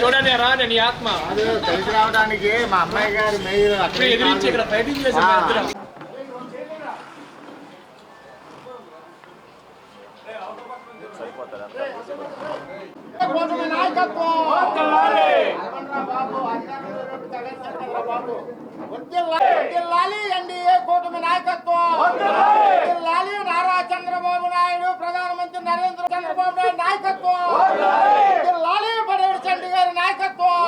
చూడండి రా నేను ఈ ఆత్మ కలిసి రావడానికి మా అమ్మాయి గారి మెయిల్ అక్కడ ఎదిరించి ఇక్కడ ఫైటింగ్ చేసాం మా ఇద్దరం. కూటమి నాయకత్వం బాబు బాబు వర్ధిల్లాలి ఎన్డీఏ కూటమి నాయకత్వం. నారా చంద్రబాబు నాయుడు ప్రధానమంత్రి నరేంద్ర చంద్రబాబు నాయుడు నాయకత్వం వర్ధిల్లాలి పడేడు చండి గారి నాయకత్వం.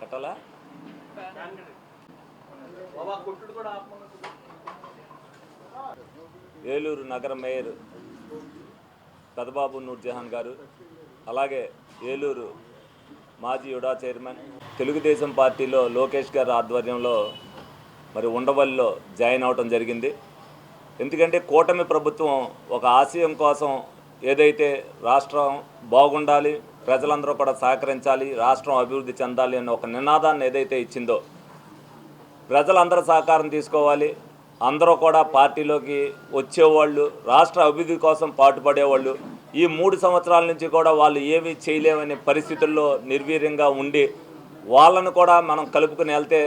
కట్టాలా? ఏలూరు నగర మేయర్ పెదబాబు నూర్జహాన్ గారు అలాగే ఏలూరు మాజీ యుడా చైర్మన్ తెలుగుదేశం పార్టీలో లోకేష్ గారి ఆధ్వర్యంలో మరి ఉండవల్లిలో జాయిన్ అవటం జరిగింది. ఎందుకంటే కూటమి ప్రభుత్వం ఒక ఆశయం కోసం ఏదైతే రాష్ట్రం బాగుండాలి ప్రజలందరూ కూడా సహకరించాలి రాష్ట్రం అభివృద్ధి చెందాలి అనే ఒక నినాదాన్ని ఏదైతే ఇచ్చిందో ప్రజలందరూ సహకారం తీసుకోవాలి. అందరూ కూడా పార్టీలోకి వచ్చేవాళ్ళు రాష్ట్ర అభివృద్ధి కోసం పాటుపడేవాళ్ళు. ఈ మూడు సంవత్సరాల నుంచి కూడా వాళ్ళు ఏమీ చేయలేమనే పరిస్థితుల్లో నిర్వీర్యంగా ఉండి వాళ్ళను కూడా మనం కలుపుకుని వెళ్తే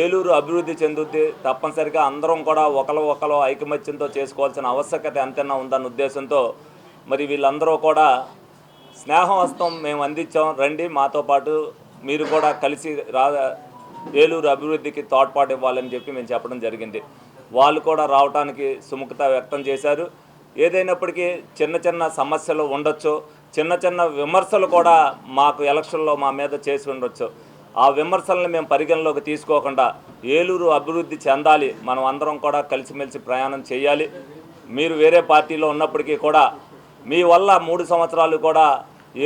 ఏలూరు అభివృద్ధి చెందుద్ది. తప్పనిసరిగా అందరం కూడా ఒకరు ఒకరు ఐకమత్యంతో చేసుకోవాల్సిన ఆవశ్యకత ఎంతైనా ఉందన్న ఉద్దేశంతో మరి వీళ్ళందరూ కూడా స్నేహహస్తం మేము అందించాం. రండి మాతో పాటు మీరు కూడా కలిసి రా ఏలూరు అభివృద్ధికి తోడ్పాటు ఇవ్వాలని చెప్పి మేము చెప్పడం జరిగింది. వాళ్ళు కూడా రావడానికి సుముఖత వ్యక్తం చేశారు. ఏదైనప్పటికీ చిన్న చిన్న సమస్యలు ఉండొచ్చు. చిన్న చిన్న విమర్శలు కూడా మాకు ఎలక్షన్లో మా మీద చేసి ఉండొచ్చు. ఆ విమర్శలను మేము పరిగణలోకి తీసుకోకుండా ఏలూరు అభివృద్ధి చెందాలి మనం అందరం కూడా కలిసిమెలిసి ప్రయాణం చేయాలి. మీరు వేరే పార్టీలో ఉన్నప్పటికీ కూడా మీ వల్ల మూడు సంవత్సరాలు కూడా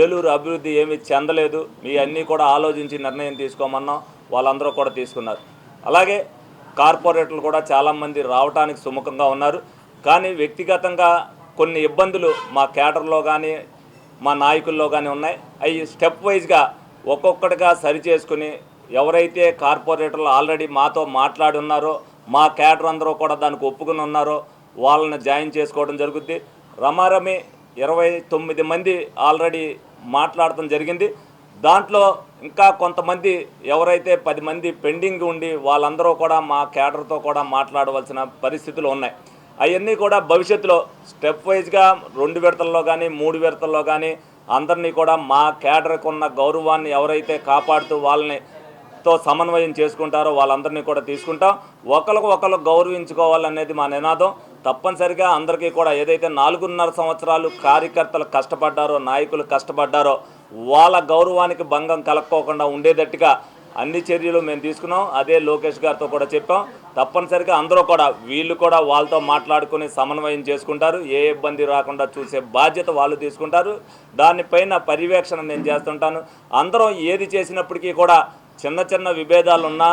ఏలూరు అభివృద్ధి ఏమీ చెందలేదు. మీ అన్నీ కూడా ఆలోచించి నిర్ణయం తీసుకోమన్నాం. వాళ్ళందరూ కూడా తీసుకున్నారు. అలాగే కార్పొరేటర్లు కూడా చాలామంది రావడానికి సుముఖంగా ఉన్నారు. కానీ వ్యక్తిగతంగా కొన్ని ఇబ్బందులు మా కేటర్లో కానీ మా నాయకుల్లో కానీ ఉన్నాయి. అవి స్టెప్ వైజ్గా ఒక్కొక్కటిగా సరిచేసుకుని ఎవరైతే కార్పొరేటర్లు ఆల్రెడీ మాతో మాట్లాడి ఉన్నారో మా క్యాడర్ అందరూ కూడా దానికి ఒప్పుకుని ఉన్నారో వాళ్ళని జాయిన్ చేసుకోవడం జరుగుద్ది. రమారమి ఇరవై తొమ్మిది మంది ఆల్రెడీ మాట్లాడటం జరిగింది. దాంట్లో ఇంకా కొంతమంది ఎవరైతే పది మంది పెండింగ్ ఉండి వాళ్ళందరూ కూడా మా క్యాడర్తో కూడా మాట్లాడవలసిన పరిస్థితులు ఉన్నాయి. అవన్నీ కూడా భవిష్యత్తులో స్టెప్ వైజ్గా రెండు విడతల్లో కానీ మూడు విడతల్లో కానీ అందరినీ కూడా మా కేడర్కు ఉన్న గౌరవాన్ని ఎవరైతే కాపాడుతూ వాళ్ళని తో సమన్వయం చేసుకుంటారో వాళ్ళందరినీ కూడా తీసుకుంటాం. ఒకరికి ఒకరు గౌరవించుకోవాలనేది మా నినాదం. తప్పనిసరిగా అందరికీ కూడా ఏదైతే నాలుగున్నర సంవత్సరాలు కార్యకర్తలు కష్టపడ్డారో నాయకులు కష్టపడ్డారో వాళ్ళ గౌరవానికి భంగం కలక్కోకుండా ఉండేటట్టుగా అన్ని చర్యలు మేము తీసుకున్నాం. అదే లోకేష్ గారితో కూడా చెప్పాం. తప్పనిసరిగా అందరూ కూడా వీళ్ళు కూడా వాళ్ళతో మాట్లాడుకుని సమన్వయం చేసుకుంటారు. ఏ ఇబ్బంది రాకుండా చూసే బాధ్యత వాళ్ళు తీసుకుంటారు. దానిపైన పర్యవేక్షణ నేను చేస్తుంటాను. అందరం ఏది చేసినప్పటికీ కూడా చిన్న చిన్న విభేదాలున్నా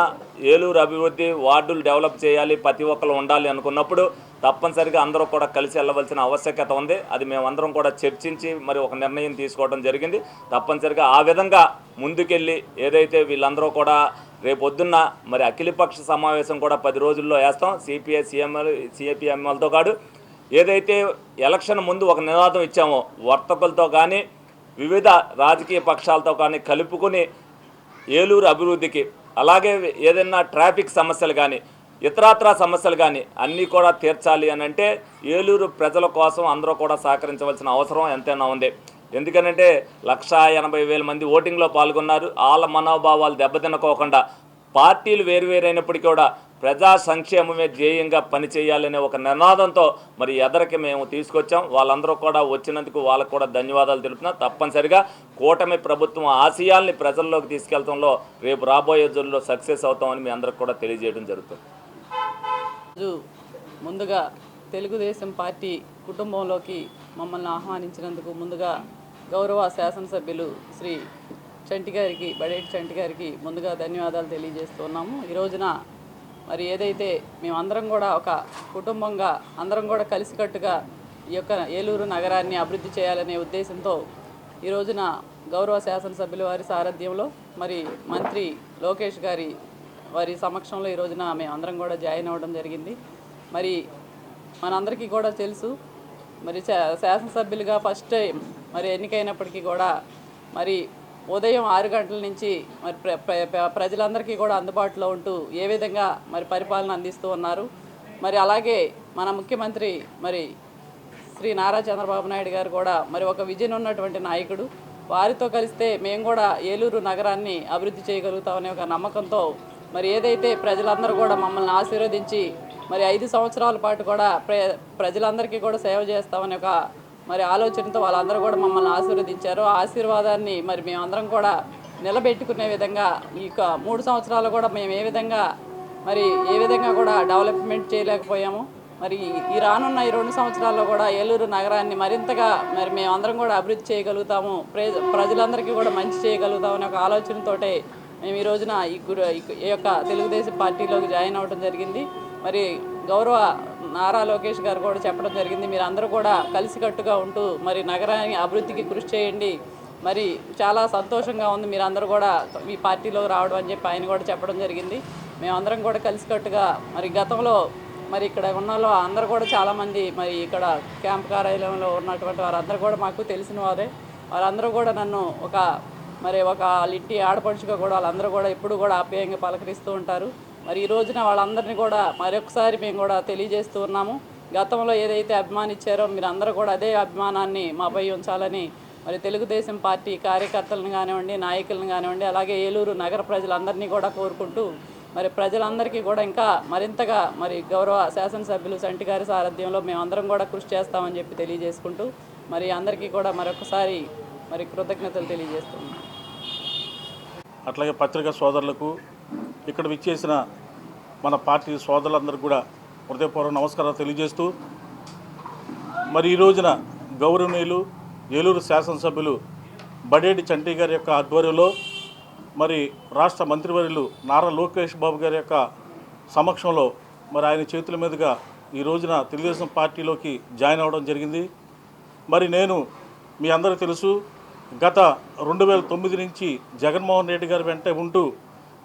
ఏలూరు అభివృద్ధి వార్డులు డెవలప్ చేయాలి ప్రతి ఒక్కరు ఉండాలి అనుకున్నప్పుడు తప్పనిసరిగా అందరూ కూడా కలిసి వెళ్ళవలసిన ఆవశ్యకత ఉంది. అది మేమందరం కూడా చర్చించి మరి ఒక నిర్ణయం తీసుకోవడం జరిగింది. తప్పనిసరిగా ఆ విధంగా ముందుకెళ్ళి ఏదైతే వీళ్ళందరూ కూడా రేపొద్దున్న మరి అఖిలపక్ష సమావేశం కూడా పది రోజుల్లో వేస్తాం. సిపిఐ సిఏపీ ఎంఎల్తో కాదు ఏదైతే ఎలక్షన్ ముందు ఒక నినాదం ఇచ్చామో వర్తకులతో కానీ వివిధ రాజకీయ పక్షాలతో కానీ కలుపుకొని ఏలూరు అభివృద్ధికి అలాగే ఏదైనా ట్రాఫిక్ సమస్యలు కానీ ఇతరాత్ర సమస్యలు కానీ అన్నీ కూడా తీర్చాలి అని అంటే ఏలూరు ప్రజల కోసం అందరూ కూడా సహకరించవలసిన అవసరం ఎంతైనా ఉంది. ఎందుకనంటే లక్షా ఎనభై వేల మంది ఓటింగ్లో పాల్గొన్నారు. వాళ్ళ మనోభావాలు దెబ్బతినకోకుండా పార్టీలు వేరువేరైనప్పటికీ కూడా ప్రజా సంక్షేమమే ధ్యేయంగా పనిచేయాలనే ఒక నినాదంతో మరి ఎదరికి మేము తీసుకొచ్చాం. వాళ్ళందరూ కూడా వచ్చినందుకు వాళ్ళకు కూడా ధన్యవాదాలు తెలుపుతున్నా. తప్పనిసరిగా కూటమి ప్రభుత్వం ఆశయాల్ని ప్రజల్లోకి తీసుకెళ్తంలో రేపు రాబోయే రోజుల్లో సక్సెస్ అవుతామని మీ అందరికి కూడా తెలియజేయడం జరుగుతుంది. ముందుగా తెలుగుదేశం పార్టీ కుటుంబంలోకి మమ్మల్ని ఆహ్వానించినందుకు ముందుగా గౌరవ శాసనసభ్యులు శ్రీ చంటి గారికి బడేటి చంటి గారికి ముందుగా ధన్యవాదాలు తెలియజేస్తున్నాము ఈ రోజున మరి ఏదైతే మేమందరం కూడా ఒక కుటుంబంగా అందరం కూడా కలిసికట్టుగా ఈ యొక్క ఏలూరు నగరాన్ని అభివృద్ధి చేయాలనే ఉద్దేశంతో ఈ రోజున గౌరవ శాసనసభ్యుల వారి సారథ్యంలో మరి మంత్రి లోకేష్ గారి వారి సమక్షంలో ఈ రోజున మేము అందరం కూడా జాయిన్ అవ్వడం జరిగింది. మరి మనందరికీ కూడా తెలుసు. మరి శా- శాసనసభ్యులుగా ఫస్ట్ టైం మరి ఎన్నికైనప్పటికీ కూడా మరి ఉదయం ఆరు గంటల నుంచి మరి ప్ర- ప్రజలందరికీ కూడా అందుబాటులో ఉంటూ ఏ విధంగా మరి పరిపాలన అందిస్తూ ఉన్నారు. మరి అలాగే మన ముఖ్యమంత్రి మరి శ్రీ నారా చంద్రబాబు నాయుడు గారు కూడా మరి ఒక విజన్ ఉన్నటువంటి నాయకుడు. వారితో కలిస్తే మేము కూడా ఏలూరు నగరాన్ని అభివృద్ధి చేయగలుగుతామనే ఒక నమ్మకంతో మరి ఏదైతే ప్రజలందరూ కూడా మమ్మల్ని ఆశీర్వదించి మరి ఐదు సంవత్సరాల పాటు కూడా ప్ర ప్రజలందరికీ కూడా సేవ చేస్తామని ఒక మరి ఆలోచనతో వాళ్ళందరూ కూడా మమ్మల్ని ఆశీర్వదించారు. ఆశీర్వాదాన్ని మరి మేమందరం కూడా నిలబెట్టుకునే విధంగా ఈ యొక్క మూడు సంవత్సరాలు కూడా మేము ఏ విధంగా మరి ఏ విధంగా కూడా డెవలప్మెంట్ చేయలేకపోయాము. మరి ఈ రానున్న ఈ రెండు సంవత్సరాల్లో కూడా ఏలూరు నగరాన్ని మరింతగా మరి మేమందరం కూడా అభివృద్ధి చేయగలుగుతాము. ప్రజలందరికీ కూడా మంచి చేయగలుగుతామనే ఒక ఆలోచనతోటే మేము ఈ రోజున ఈ గురు- ఈ- యొక్క తెలుగుదేశం పార్టీలోకి జాయిన్ అవ్వడం జరిగింది. మరి గౌరవ నారా లోకేష్ గారు కూడా చెప్పడం జరిగింది. మీరు అందరూ కూడా కలిసికట్టుగా ఉంటూ మరి నగరాన్ని అభివృద్ధికి కృషి చేయండి. మరి చాలా సంతోషంగా ఉంది మీరు అందరూ కూడా మీ పార్టీలో రావడం అని చెప్పి ఆయన కూడా చెప్పడం జరిగింది. మేమందరం కూడా కలిసికట్టుగా మరి గతంలో మరి ఇక్కడ ఉన్న వాళ్ళు అందరూ కూడా చాలామంది మరి ఇక్కడ క్యాంప్ కార్యాలయంలో ఉన్నటువంటి వారందరూ కూడా మాకు తెలిసిన వారే. వారందరూ కూడా నన్ను ఒక మరి ఒక ఇంటి ఆడపడుచుగా కూడా వాళ్ళందరూ కూడా ఎప్పుడు కూడా ఆప్యాయంగా పలకరిస్తూ ఉంటారు. మరి ఈ రోజున వాళ్ళందరినీ కూడా మరొకసారి మేము కూడా తెలియజేస్తూ ఉన్నాము. గతంలో ఏదైతే అభిమానిచ్చారో మీరు అందరూ కూడా అదే అభిమానాన్ని మాపై ఉంచాలని మరి తెలుగుదేశం పార్టీ కార్యకర్తలను కానివ్వండి నాయకులను కానివ్వండి అలాగే ఏలూరు నగర ప్రజలందరినీ కూడా కోరుకుంటూ మరి ప్రజలందరికీ కూడా ఇంకా మరింతగా మరి గౌరవ శాసనసభ్యులు సంటి గారి సారథ్యంలో మేమందరం కూడా కృషి చేస్తామని చెప్పి తెలియజేసుకుంటూ మరి అందరికీ కూడా మరొకసారి మరి కృతజ్ఞతలు తెలియజేస్తున్నాం అట్లాగే పత్రికా సోదరులకు ఇక్కడ విచ్చేసిన మన పార్టీ సోదరులందరికీ కూడా హృదయపూర్వక నమస్కారాలు తెలియజేస్తూ మరి ఈ రోజున గౌరవనీయులు ఏలూరు శాసనసభ్యులు బడేడి చంటి గారి యొక్క ఆధ్వర్యంలో మరి రాష్ట్ర మంత్రివర్యులు నారా లోకేష్ బాబు గారి యొక్క సమక్షంలో మరి ఆయన చేతుల మీదుగా ఈ రోజున తెలుగుదేశం పార్టీలోకి జాయిన్ అవ్వడం జరిగింది. మరి నేను మీ అందరికీ తెలుసు గత రెండు వేల తొమ్మిది నుంచి జగన్మోహన్ రెడ్డి గారి వెంటే ఉంటూ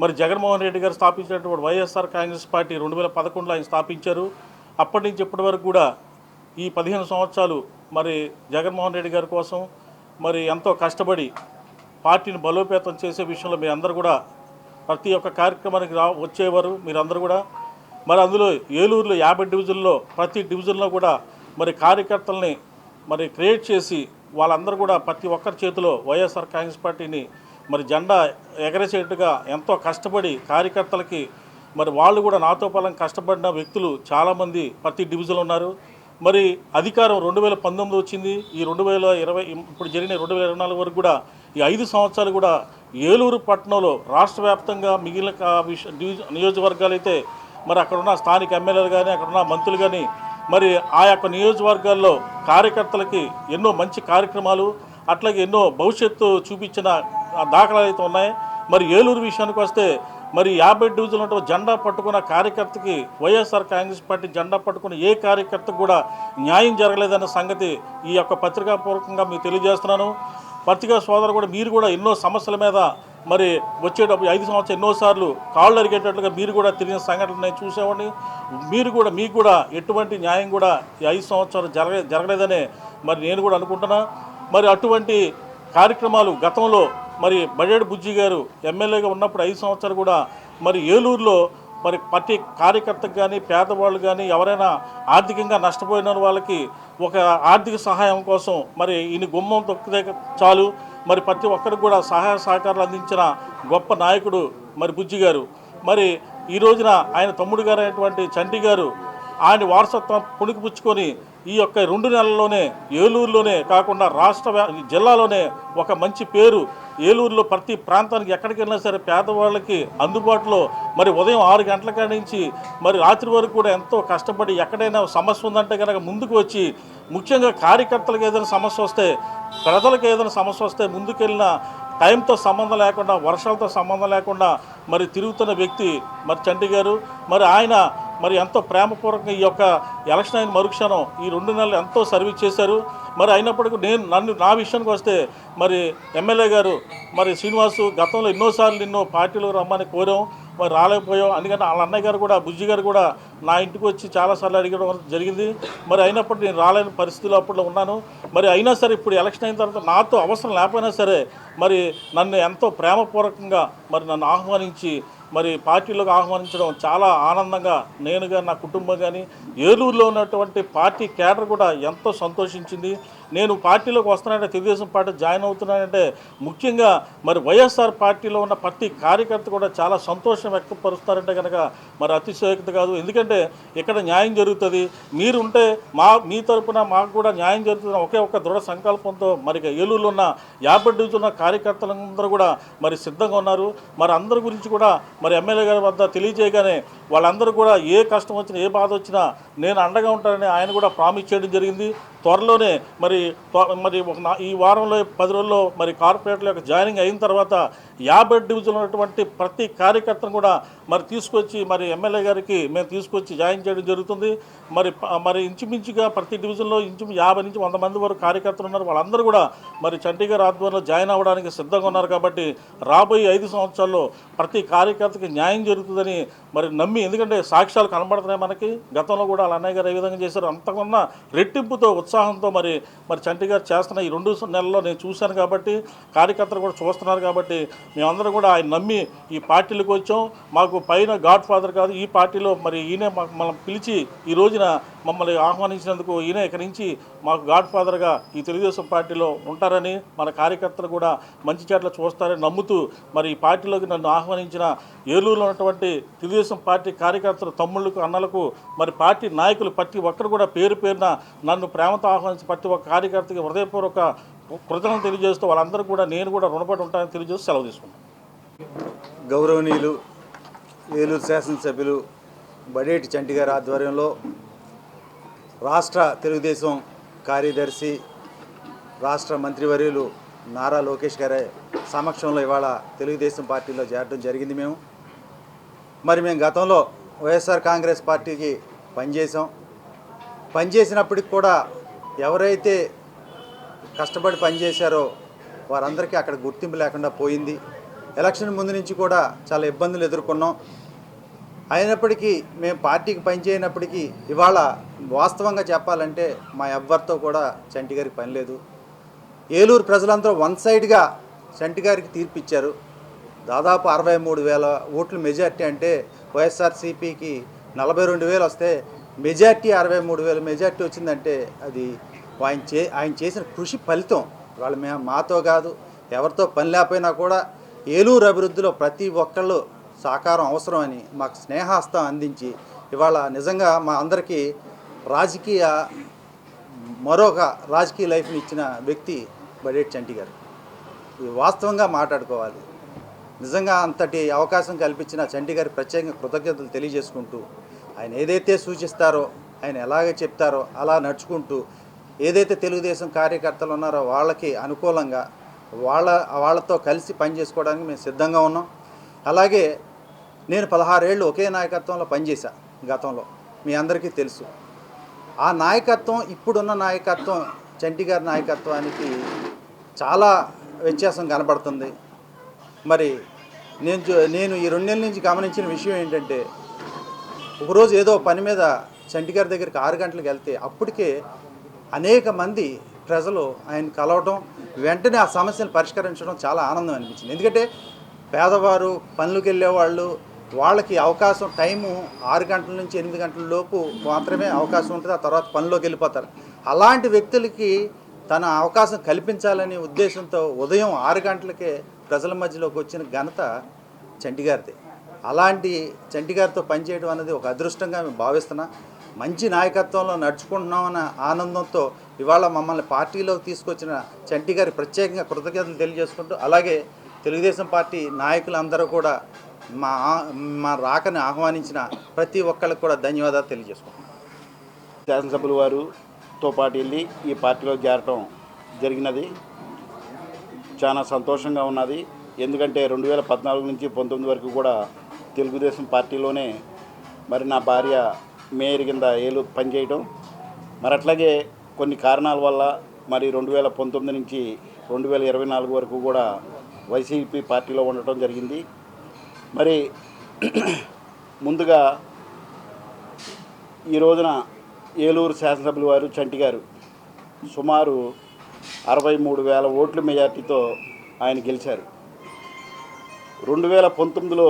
మరి జగన్మోహన్ రెడ్డి గారు స్థాపించినటువంటి వైఎస్ఆర్ కాంగ్రెస్ పార్టీ రెండు వేల పదకొండులో ఆయన స్థాపించారు. అప్పటి నుంచి ఇప్పటి వరకు కూడా ఈ పదిహేను సంవత్సరాలు మరి జగన్మోహన్ రెడ్డి గారి కోసం మరి ఎంతో కష్టపడి పార్టీని బలోపేతం చేసే విషయంలో మీ అందరూ కూడా ప్రతి ఒక్క కార్యక్రమానికి రా వచ్చేవారు మీరందరూ కూడా. మరి అందులో ఏలూరులో యాభై డివిజన్లో ప్రతి డివిజన్లో కూడా మరి కార్యకర్తల్ని మరి క్రియేట్ చేసి వాళ్ళందరూ కూడా ప్రతి ఒక్కరి చేతిలో వైఎస్ఆర్ కాంగ్రెస్ పార్టీని మరి జెండా ఎగరేసేట్టుగా ఎంతో కష్టపడి కార్యకర్తలకి మరి వాళ్ళు కూడా నాతో పాలన కష్టపడిన వ్యక్తులు చాలామంది ప్రతి డివిజన్లో ఉన్నారు. మరి అధికారం రెండు వేల పంతొమ్మిది వచ్చింది. ఈ రెండు వేల ఇరవై ఇప్పుడు జరిగిన రెండు వేల ఇరవై నాలుగు వరకు కూడా ఈ ఐదు సంవత్సరాలు కూడా ఏలూరు పట్టణంలో రాష్ట్ర వ్యాప్తంగా మిగిలిన విష- నియోజకవర్గాలు అయితే మరి అక్కడున్న స్థానిక ఎమ్మెల్యేలు కానీ అక్కడ ఉన్న మంత్రులు కానీ మరి ఆ యొక్క నియోజకవర్గాల్లో కార్యకర్తలకి ఎన్నో మంచి కార్యక్రమాలు అట్లాగే ఎన్నో భవిష్యత్తు చూపించిన దాఖలాలు అయితే ఉన్నాయి. మరి ఏలూరు విషయానికి వస్తే మరి యాభై డివిజన్లతో జెండా పట్టుకున్న కార్యకర్తకి వైఎస్ఆర్ కాంగ్రెస్ పార్టీ జెండా పట్టుకున్న ఏ కార్యకర్తకు కూడా న్యాయం జరగలేదన్న సంగతి ఈ యొక్క పత్రికాపూర్వకంగా మీకు తెలియజేస్తున్నాను. పత్రికా సోదరు కూడా మీరు కూడా ఎన్నో సమస్యల మీద మరి వచ్చేటప్పుడు ఐదు సంవత్సరాలు ఎన్నోసార్లు కాళ్ళు అరిగేటట్లుగా మీరు కూడా తిరిగిన సంఘటనలు నేను చూసేవాడిని. మీరు కూడా మీకు కూడా ఎటువంటి న్యాయం కూడా ఈ ఐదు సంవత్సరాలు జరగ జరగలేదనే మరి నేను కూడా అనుకుంటున్నా. మరి అటువంటి కార్యక్రమాలు గతంలో మరి బడేడు బుజ్జి గారు ఎమ్మెల్యేగా ఉన్నప్పుడు ఐదు సంవత్సరాలు కూడా మరి ఏలూరులో మరి ప్రతి కార్యకర్తకు కానీ పేదవాళ్ళు కానీ ఎవరైనా ఆర్థికంగా నష్టపోయిన వాళ్ళకి ఒక ఆర్థిక సహాయం కోసం మరి ఈయన గుమ్మం తొక్కితే చాలు. మరి ప్రతి ఒక్కరికి కూడా సహాయ సహకారాలు అందించిన గొప్ప నాయకుడు మరి బుజ్జి గారు. మరి ఈ రోజున ఆయన తమ్ముడు గారు అయినటువంటి చంటి గారు ఆయన వారసత్వం పుణికిపుచ్చుకొని ఈ యొక్క రెండు నెలల్లోనే ఏలూరులోనే కాకుండా రాష్ట్ర జిల్లాలోనే ఒక మంచి పేరు. ఏలూరులో ప్రతి ప్రాంతానికి ఎక్కడికి వెళ్ళినా సరే పేదవాళ్ళకి అందుబాటులో మరి ఉదయం ఆరు గంటల నుంచి మరి రాత్రి వరకు కూడా ఎంతో కష్టపడి ఎక్కడైనా సమస్య ఉందంటే కనుక ముందుకు వచ్చి ముఖ్యంగా కార్యకర్తలకు ఏదైనా సమస్య వస్తే ప్రజలకు ఏదైనా సమస్య వస్తే ముందుకెళ్ళిన టైంతో సంబంధం లేకుండా వర్షాలతో సంబంధం లేకుండా మరి తిరుగుతున్న వ్యక్తి మరి చంటి గారు మరి ఆయన మరి ఎంతో ప్రేమపూర్వకంగా ఈ యొక్క ఎలక్షన్ అయిన మరుక్షణం ఈ రెండు నెలలు ఎంతో సర్వీస్ చేశారు. మరి అయినప్పటికీ నేను నన్ను నా విషయానికి వస్తే మరి ఎమ్మెల్యే గారు మరి శ్రీనివాసు గతంలో ఎన్నోసార్లు ఎన్నో పార్టీలు రమ్మని కోరాం మరి రాలేకపోయాం. అందుకని వాళ్ళ అన్నయ్య గారు కూడా బుజ్జి గారు కూడా నా ఇంటికి వచ్చి చాలాసార్లు అడిగడం జరిగింది. మరి అయినప్పుడు నేను రాలేని పరిస్థితిలో అప్పుడు ఉన్నాను. మరి అయినా సరే ఇప్పుడు ఎలక్షన్ అయిన తర్వాత నాతో అవసరం లేకపోయినా సరే మరి నన్ను ఎంతో ప్రేమపూర్వకంగా మరి నన్ను ఆహ్వానించి మరి పార్టీలోకి ఆహ్వానించడం చాలా ఆనందంగా నేను కానీ నా కుటుంబం కానీ ఏలూరులో ఉన్నటువంటి పార్టీ కేడర్ కూడా ఎంతో సంతోషించింది. నేను పార్టీలోకి వస్తున్నానంటే తెలుగుదేశం పార్టీ జాయిన్ అవుతున్నానంటే ముఖ్యంగా మరి వైఎస్ఆర్ పార్టీలో ఉన్న ప్రతి కార్యకర్త కూడా చాలా సంతోషం వ్యక్తపరుస్తారంటే కనుక మరి అతిశయోక్తి కాదు. ఎందుకంటే ఇక్కడ న్యాయం జరుగుతుంది. మీరు ఉంటే మా మీ తరపున మాకు కూడా న్యాయం జరుగుతుంది ఒకే ఒక దృఢ సంకల్పంతో మరి ఏలూరులో ఉన్న యాభై డివిజన్ ఉన్న కార్యకర్తలందరూ కూడా మరి సిద్ధంగా ఉన్నారు. మరి అందరి గురించి కూడా మరి ఎమ్మెల్యే గారి వద్ద తెలియజేయగానే వాళ్ళందరూ కూడా ఏ కష్టం వచ్చినా ఏ బాధ వచ్చినా నేను అండగా ఉంటానని ఆయన కూడా ప్రామిస్ చేయడం జరిగింది. త్వరలోనే మరి మరి ఒక నా- ఈ వారంలో పది రోజుల్లో మరి కార్పొరేట్ల యొక్క జాయినింగ్ అయిన తర్వాత యాభై డివిజన్ ఉన్నటువంటి ప్రతి కార్యకర్తను కూడా మరి తీసుకొచ్చి మరి ఎమ్మెల్యే గారికి మేము తీసుకొచ్చి జాయిన్ చేయడం జరుగుతుంది. మరి మరి ఇంచుమించుగా ప్రతి డివిజన్లో ఇంచు యాభై నుంచి వంద మంది వరకు కార్యకర్తలు ఉన్నారు. వాళ్ళందరూ కూడా మరి చండీగఢ్ ఆధ్వర్యంలో జాయిన్ అవ్వడానికి సిద్ధంగా ఉన్నారు కాబట్టి రాబోయే ఐదు సంవత్సరాల్లో ప్రతి కార్యకర్తకి న్యాయం జరుగుతుందని మరి నమ్మి ఎందుకంటే సాక్ష్యాలు కనబడుతున్నాయి మనకి. గతంలో కూడా వాళ్ళ అన్నయ్య గారు ఏ విధంగా చేశారు అంతకన్నా రెట్టింపుతో ఉత్సాహంతో మరి మరి చంటి చేస్తున్న ఈ రెండు నెలల్లో నేను చూశాను కాబట్టి కార్యకర్తలు కూడా చూస్తున్నారు కాబట్టి మేమందరం కూడా ఆయన నమ్మి ఈ పార్టీలకు వచ్చాం. మాకు పైన గాడ్ ఫాదర్ కాదు ఈ పార్టీలో మరి ఈయనే మాకు మనం పిలిచి ఈ రోజున మమ్మల్ని ఆహ్వానించినందుకు ఈయన ఇక్కడి నుంచి మాకు గాడ్ ఫాదర్గా ఈ తెలుగుదేశం పార్టీలో ఉంటారని మన కార్యకర్తలు కూడా మంచి చెట్ల చూస్తారని నమ్ముతూ మరి ఈ పార్టీలోకి నన్ను ఆహ్వానించిన ఏలూరులో ఉన్నటువంటి తెలుగుదేశం పార్టీ కార్యకర్తలు తమ్ముళ్ళకు అన్నలకు మరి పార్టీ నాయకులు ప్రతి ఒక్కరు కూడా పేరు పేరున నన్ను ప్రేమతో ఆహ్వానించి ప్రతి ఒక్క కార్యకర్తకి హృదయపూర్వక కృతజ్ఞతలు తెలియజేస్తూ వాళ్ళందరూ కూడా నేను కూడా రుణపడి ఉంటానని తెలియజేస్తూ సెలవు తీసుకున్నాను గౌరవనీయులు ఏలూరు శాసనసభ్యులు బడేటి చంటి గారి ఆధ్వర్యంలో రాష్ట్ర తెలుగుదేశం కార్యదర్శి రాష్ట్ర మంత్రివర్యులు నారా లోకేష్ గారి సమక్షంలో ఇవాళ తెలుగుదేశం పార్టీలో చేరడం జరిగింది మేము. మరి మేము గతంలో వైఎస్ఆర్ కాంగ్రెస్ పార్టీకి పనిచేసాం పనిచేసినప్పటికి కూడా ఎవరైతే కష్టపడి పనిచేశారో వారందరికీ అక్కడ గుర్తింపు లేకుండా పోయింది. ఎలక్షన్ ముందు నుంచి కూడా చాలా ఇబ్బందులు ఎదుర్కొన్నాం. అయినప్పటికీ మేము పార్టీకి పనిచేయనప్పటికీ ఇవాళ వాస్తవంగా చెప్పాలంటే మా ఎవ్వరితో కూడా చంటి గారికి పని లేదు. ఏలూరు ప్రజలందరూ వన్ సైడ్గా చంటి గారికి తీర్పిచ్చారు. దాదాపు అరవై మూడు వేల ఓట్లు మెజార్టీ అంటే వైఎస్ఆర్సీపీకి నలభై రెండు వేలు వస్తే మెజార్టీ అరవై మూడు వేల మెజార్టీ వచ్చిందంటే అది ఆయన చే ఆయన చేసిన కృషి ఫలితం. వాళ్ళు మేము మాతో కాదు ఎవరితో పని లేకపోయినా కూడా ఏలూరు అభివృద్ధిలో ప్రతి ఒక్కళ్ళు సహకారం అవసరం అని మాకు స్నేహాస్తం అందించి ఇవాళ నిజంగా మా అందరికీ రాజకీయ మరొక రాజకీయ లైఫ్ని ఇచ్చిన వ్యక్తి బడేట్ చంటి గారు. ఇది వాస్తవంగా మాట్లాడుకోవాలి. నిజంగా అంతటి అవకాశం కల్పించిన చంటి గారి ప్రత్యేకంగా కృతజ్ఞతలు తెలియజేసుకుంటూ ఆయన ఏదైతే సూచిస్తారో ఆయన ఎలాగ చెప్తారో అలా నడుచుకుంటూ ఏదైతే తెలుగుదేశం కార్యకర్తలు ఉన్నారో వాళ్ళకి అనుకూలంగా వాళ్ళ వాళ్ళతో కలిసి పనిచేసుకోవడానికి మేము సిద్ధంగా ఉన్నాం. అలాగే నేను పదహారేళ్ళు ఒకే నాయకత్వంలో పనిచేశా గతంలో. మీ అందరికీ తెలుసు. ఆ నాయకత్వం ఇప్పుడున్న నాయకత్వం చంటి గారి నాయకత్వానికి చాలా వ్యత్యాసం కనబడుతుంది. మరి నేను నేను ఈ రెండేళ్ళ నుంచి గమనించిన విషయం ఏంటంటే ఒకరోజు ఏదో పని మీద చంటి గారి దగ్గరికి ఆరు గంటలకు వెళ్తే అప్పటికే అనేక మంది ప్రజలు ఆయన కలవటం వెంటనే ఆ సమస్యను పరిష్కరించడం చాలా ఆనందం అనిపించింది. ఎందుకంటే పేదవారు పనులకు వెళ్ళేవాళ్ళు వాళ్ళకి అవకాశం టైము ఆరు గంటల నుంచి ఎనిమిది గంటల లోపు మాత్రమే అవకాశం ఉంటుంది ఆ తర్వాత పనిలోకి వెళ్ళిపోతారు. అలాంటి వ్యక్తులకి తన అవకాశం కల్పించాలనే ఉద్దేశంతో ఉదయం ఆరు గంటలకే ప్రజల మధ్యలోకి వచ్చిన ఘనత చంటిగారిది అలాంటి చంటిగారితో పనిచేయడం అనేది ఒక అదృష్టంగా మేము భావిస్తున్నా. మంచి నాయకత్వంలో నడుచుకుంటున్నామన్న ఆనందంతో ఇవాళ మమ్మల్ని పార్టీలోకి తీసుకొచ్చిన చంటి గారి ప్రత్యేకంగా కృతజ్ఞతలు తెలియజేసుకుంటూ అలాగే తెలుగుదేశం పార్టీ నాయకులందరూ కూడా మా మా రాకని ఆహ్వానించిన ప్రతి ఒక్కరికి కూడా ధన్యవాదాలు తెలియజేసుకుంటున్నాం. శాసనసభ్యుల వారుతో పాటు వెళ్ళి ఈ పార్టీలో చేరటం జరిగినది. చాలా సంతోషంగా ఉన్నది. ఎందుకంటే రెండు వేల పద్నాలుగు నుంచి పంతొమ్మిది వరకు కూడా తెలుగుదేశం పార్టీలోనే మరి నా భార్య మేయర్ కింద ఏలు పనిచేయటం. మరి అట్లాగే కొన్ని కారణాల వల్ల మరి రెండు వేల పంతొమ్మిది నుంచి రెండు వేల ఇరవై నాలుగు వరకు కూడా వైసీపీ పార్టీలో ఉండటం జరిగింది. మరి ముందుగా ఈ రోజున ఏలూరు శాసనసభ్యుల వారు చంటి గారు సుమారు అరవై మూడు వేల ఓట్ల మెజార్టీతో ఆయన గెలిచారు. రెండు వేల పంతొమ్మిదిలో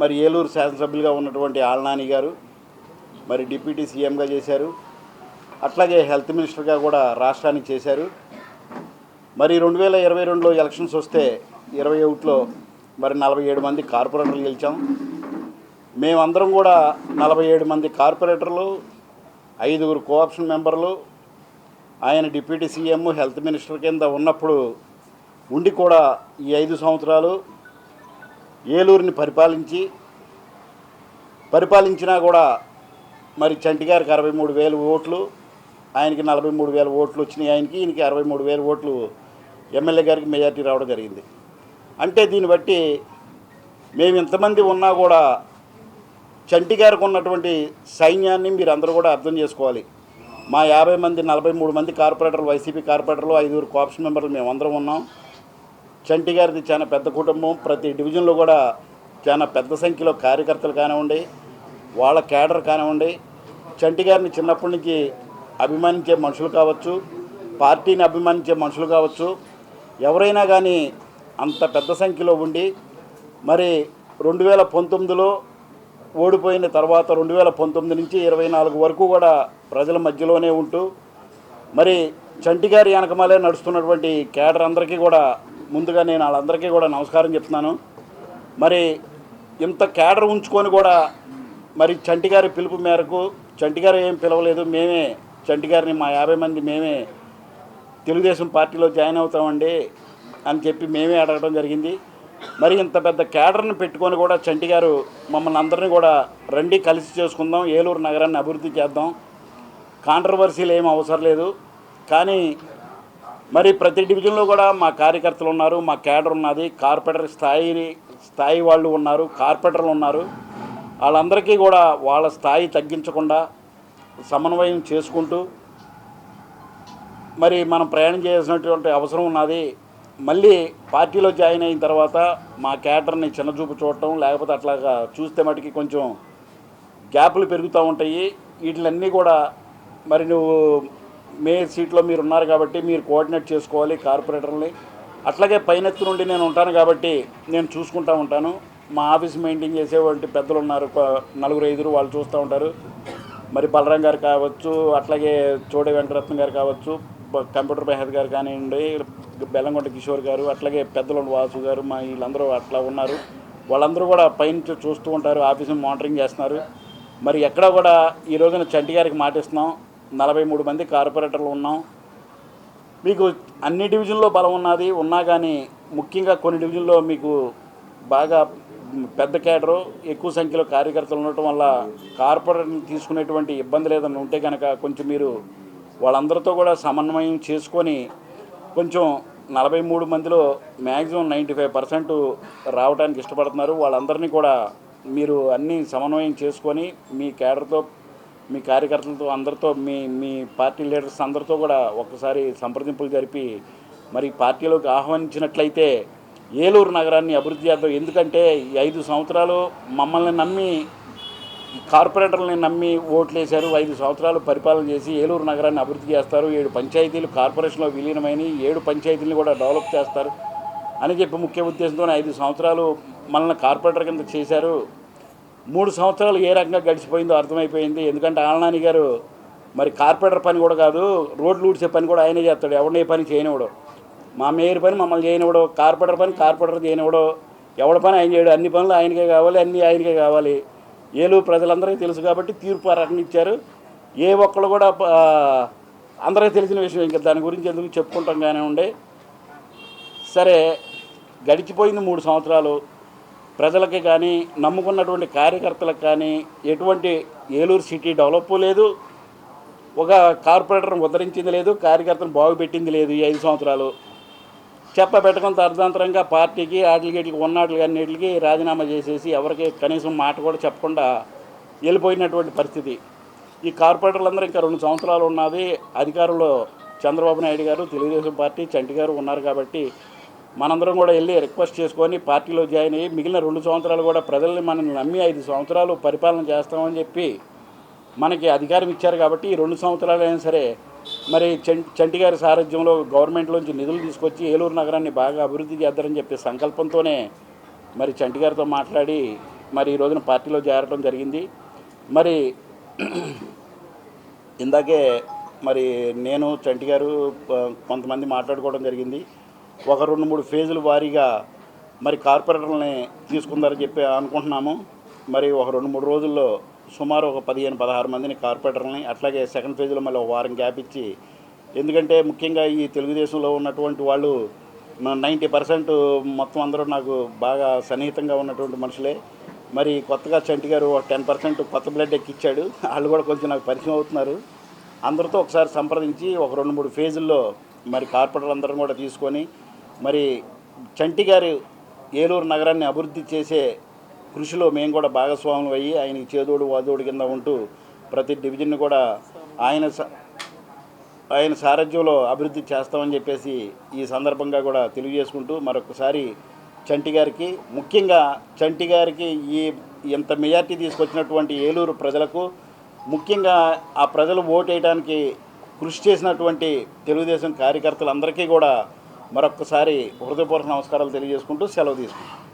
మరి ఏలూరు శాసనసభ్యులుగా ఉన్నటువంటి ఆళ్నాని గారు మరి డిప్యూటీ సీఎంగా చేశారు. అట్లాగే హెల్త్ మినిస్టర్గా కూడా రాష్ట్రానికి చేశారు. మరి రెండు వేల ఇరవై రెండులో ఎలక్షన్స్ వస్తే ఇరవై ఒకటిలో మరి నలభై ఏడు మంది కార్పొరేటర్లు గెలిచాం. మేమందరం కూడా నలభై ఏడు మంది కార్పొరేటర్లు ఐదుగురు కోఆప్షన్ మెంబర్లు ఆయన డిప్యూటీ సీఎం హెల్త్ మినిస్టర్ కింద ఉన్నప్పుడు ఉండి కూడా ఈ ఐదు సంవత్సరాలు ఏలూరుని పరిపాలించి పరిపాలించినా కూడా మరి చంటి గారికి అరవై మూడు వేలు ఓట్లు ఆయనకి నలభై మూడు వేల ఓట్లు వచ్చినాయి ఆయనకి ఈయనకి అరవై మూడు వేల ఓట్లు ఎమ్మెల్యే గారికి మెజార్టీ రావడం జరిగింది. అంటే దీన్ని బట్టి మేము ఇంతమంది ఉన్నా కూడా చంటి గారికి ఉన్నటువంటి సైన్యాన్ని మీరు అందరూ కూడా అర్థం చేసుకోవాలి. మా యాభై మంది నలభై మూడు మంది కార్పొరేటర్లు వైసీపీ కార్పొరేటర్లు ఐదుగురు కాప్స్ మెంబర్లు మేము అందరం ఉన్నాం. చంటి గారిది చాలా పెద్ద కుటుంబం ప్రతి డివిజన్లో కూడా చాలా పెద్ద సంఖ్యలో కార్యకర్తలు కానివ్వండి వాళ్ళ కేడర్ కానివ్వండి చంటి గారిని చిన్నప్పటి నుంచి అభిమానించే మనుషులు కావచ్చు పార్టీని అభిమానించే మనుషులు కావచ్చు ఎవరైనా కానీ అంత పెద్ద సంఖ్యలో ఉండి మరి రెండు వేల పంతొమ్మిదిలో ఓడిపోయిన తర్వాత రెండు వేల పంతొమ్మిది నుంచి ఇరవై నాలుగు వరకు కూడా ప్రజల మధ్యలోనే ఉంటూ మరి చంటిగారి వెనకమాలే నడుస్తున్నటువంటి కేడర్ అందరికీ కూడా ముందుగా నేను వాళ్ళందరికీ కూడా నమస్కారం చెప్తున్నాను. మరి ఇంత కేడర్ ఉంచుకొని కూడా మరి చంటిగారి పిలుపు మేరకు చంటిగారు ఏం పిలవలేదు మేమే చంటి గారిని మా యాభై మంది మేమే తెలుగుదేశం పార్టీలో జాయిన్ అవుతామండి అని చెప్పి మేమే అడగడం జరిగింది. మరి ఇంత పెద్ద కేడర్ని పెట్టుకొని కూడా చంటి గారు మమ్మల్ని అందరినీ కూడా రండి కలిసి చేసుకుందాం ఏలూరు నగరాన్ని అభివృద్ధి చేద్దాం. కాంట్రవర్సీలు ఏం అవసరం లేదు. కానీ మరి ప్రతి డివిజన్లో కూడా మా కార్యకర్తలు ఉన్నారు మా కేడర్ ఉన్నది కార్పొరేటర్ స్థాయి స్థాయి వాళ్ళు ఉన్నారు కార్పొరేటర్లు ఉన్నారు. వాళ్ళందరికీ కూడా వాళ్ళ స్థాయి తగ్గించకుండా సమన్వయం చేసుకుంటూ మరి మనం ప్రయాణం చేయాల్సినటువంటి అవసరం ఉన్నది. మళ్ళీ పార్టీలో జాయిన్ అయిన తర్వాత మా క్యాటర్ని చిన్నచూపు చూడటం లేకపోతే అట్లాగా చూస్తే మటుకి కొంచెం గ్యాపులు పెరుగుతూ ఉంటాయి. వీటిలన్నీ కూడా మరి నువ్వు మే సీట్లో మీరు ఉన్నారు కాబట్టి మీరు కోఆర్డినేట్ చేసుకోవాలి కార్పొరేటర్ని. అట్లాగే పైనెత్తు నుండి నేను ఉంటాను కాబట్టి నేను చూసుకుంటూ ఉంటాను. మా ఆఫీస్ మెయింటైన్ చేసేటువంటి పెద్దలు ఉన్నారు ఒక నలుగురు ఐదుగురు వాళ్ళు చూస్తూ ఉంటారు. మరి బలరాం గారు కావచ్చు అట్లాగే చోడే వెంకటరత్నం గారు కావచ్చు కంప్యూటర్ బెహద్ గారు కానివ్వండి బెల్లంకొండ కిషోర్ గారు అట్లాగే పెద్దలు వాసు గారు మా వీళ్ళందరూ అట్లా ఉన్నారు. వాళ్ళందరూ కూడా పైనుంచి చూస్తూ ఉంటారు ఆఫీసుని మానిటరింగ్ చేస్తున్నారు. మరి ఎక్కడ కూడా ఈ రోజున చంటి గారికి మాటిస్తున్నాం. నలభై మూడు మంది కార్పొరేటర్లు ఉన్నాం. మీకు అన్ని డివిజన్లో బలం ఉన్నది ఉన్నా కానీ ముఖ్యంగా కొన్ని డివిజన్లో మీకు బాగా పెద్ద కేడరు ఎక్కువ సంఖ్యలో కార్యకర్తలు ఉండటం వల్ల కార్పొరేట్ని తీసుకునేటువంటి ఇబ్బంది లేదని ఉంటే కనుక కొంచెం మీరు వాళ్ళందరితో కూడా సమన్వయం చేసుకొని కొంచెం నలభై మూడు మందిలో మ్యాక్సిమం నైంటీ ఫైవ్ పర్సెంట్ రావడానికి ఇష్టపడుతున్నారు. వాళ్ళందరినీ కూడా మీరు అన్నీ సమన్వయం చేసుకొని మీ కేడర్తో మీ కార్యకర్తలతో అందరితో మీ మీ పార్టీ లీడర్స్ అందరితో కూడా ఒక్కసారి సంప్రదింపులు జరిపి మరి పార్టీలోకి ఆహ్వానించినట్లయితే ఏలూరు నగరాన్ని అభివృద్ధి చేద్దాం. ఎందుకంటే ఈ ఐదు సంవత్సరాలు మమ్మల్ని నమ్మి కార్పొరేటర్ని కార్పొరేటర్లని నమ్మి ఓట్లు వేశారు ఐదు సంవత్సరాలు పరిపాలన చేసి ఏలూరు నగరాన్ని అభివృద్ధి చేస్తారు. ఏడు పంచాయతీలు కార్పొరేషన్లో విలీనమైన ఏడు పంచాయతీలను కూడా డెవలప్ చేస్తారు అని చెప్పి ముఖ్య ఉద్దేశంతో ఐదు సంవత్సరాలు మనల్ని కార్పొరేటర్ కింద చేశారు. మూడు సంవత్సరాలు ఏ రకంగా గడిచిపోయిందో అర్థమైపోయింది. ఎందుకంటే ఆలనాని గారు మరి కార్పొరేటర్ పని కూడా కాదు రోడ్లు ఊడ్చే పని కూడా ఆయనే చేస్తాడు. ఎవరిని పని చేయనివ్వడు. మా మేయర్ పని మమ్మల్ని చేయనివ్వడు కార్పొరేటర్ పని కార్పొరేటర్ చేయనివ్వడు. ఎవడ పని ఆయన చేయడు అన్ని పనులు ఆయనకే కావాలి అన్నీ ఆయనకే కావాలి. ఏలూరు ప్రజలందరికీ తెలుసు కాబట్టి తీర్పు అరణ ఇచ్చారు. ఏ ఒక్కళ్ళు కూడా అందరికీ తెలిసిన విషయం ఇంకా దాని గురించి ఎందుకు చెప్పుకుంటాం కానీ ఉండే సరే గడిచిపోయింది మూడు సంవత్సరాలు. ప్రజలకి కానీ నమ్ముకున్నటువంటి కార్యకర్తలకు కానీ ఎటువంటి ఏలూరు సిటీ డెవలప్ లేదు. ఒక కార్పొరేటర్ని ఉద్ధరించింది లేదు కార్యకర్తను బాగుపెట్టింది లేదు ఈ ఐదు సంవత్సరాలు. చెప్ప పెట్టుకున్న అర్ధాంతరంగా పార్టీకి ఆటలకి ఉన్నట్లకి అన్నిటికి రాజీనామా చేసేసి ఎవరికి కనీసం మాట కూడా చెప్పకుండా వెళ్ళిపోయినటువంటి పరిస్థితి. ఈ కార్పొరేటర్లందరూ ఇంకా రెండు సంవత్సరాలు ఉన్నది. అధికారంలో చంద్రబాబు నాయుడు గారు తెలుగుదేశం పార్టీ చంటి గారు ఉన్నారు కాబట్టి మనందరం కూడా వెళ్ళి రిక్వెస్ట్ చేసుకొని పార్టీలో జాయిన్ అయ్యి మిగిలిన రెండు సంవత్సరాలు కూడా ప్రజల్ని మనల్ని నమ్మి ఐదు సంవత్సరాలు పరిపాలన చేస్తామని చెప్పి మనకి అధికారం ఇచ్చారు కాబట్టి ఈ రెండు సంవత్సరాలు అయినా సరే మరి చంటిగారి చంటి గారి సారథ్యంలో గవర్నమెంట్లోంచి నిధులు తీసుకొచ్చి ఏలూరు నగరాన్ని బాగా అభివృద్ధి చేద్దారని చెప్పే సంకల్పంతోనే మరి చంటి గారితో మాట్లాడి మరి ఈ రోజున పార్టీలో చేరడం జరిగింది. మరి ఇందాకే మరి నేను చంటి గారు కొంతమంది మాట్లాడుకోవడం జరిగింది. ఒక రెండు మూడు ఫేజులు వారీగా మరి కార్పొరేటర్లని తీసుకుందారని చెప్పి అనుకుంటున్నాము. మరి ఒక రెండు మూడు రోజుల్లో సుమారు ఒక పదిహేను పదహారు మందిని కార్పొరేటర్లని అట్లాగే సెకండ్ ఫేజ్లో మళ్ళీ ఒక వారం గ్యాప్ ఇచ్చి ఎందుకంటే ముఖ్యంగా ఈ తెలుగుదేశంలో ఉన్నటువంటి వాళ్ళు నైంటీ పర్సెంట్ మొత్తం అందరూ నాకు బాగా సన్నిహితంగా ఉన్నటువంటి మనుషులే. మరి కొత్తగా చంటి గారు ఒక టెన్ పర్సెంట్ కొత్త బ్లడ్ ఎక్కిచ్చాడు. వాళ్ళు కూడా కొంచెం నాకు పరిచయం అవుతున్నారు. అందరితో ఒకసారి సంప్రదించి ఒక రెండు మూడు ఫేజుల్లో మరి కార్పొరేటర్ అందరం కూడా తీసుకొని మరి చంటి గారు ఏలూరు నగరాన్ని అభివృద్ధి చేసే కృషిలో మేము కూడా భాగస్వాములు అయ్యి ఆయనకి చేదోడు వాదోడు కింద ఉంటూ ప్రతి డివిజన్ కూడా ఆయన స- ఆయన సారథ్యంలో అభివృద్ధి చేస్తామని చెప్పేసి ఈ సందర్భంగా కూడా తెలియజేసుకుంటూ మరొకసారి చంటి గారికి ముఖ్యంగా చంటి గారికి ఈ ఇంత మెజార్టీ తీసుకొచ్చినటువంటి ఏలూరు ప్రజలకు ముఖ్యంగా ఆ ప్రజలు ఓటేయడానికి కృషి చేసినటువంటి తెలుగుదేశం కార్యకర్తలందరికీ కూడా మరొకసారి హృదయపూర్వక నమస్కారాలు తెలియజేసుకుంటూ సెలవు తీసుకుంటాం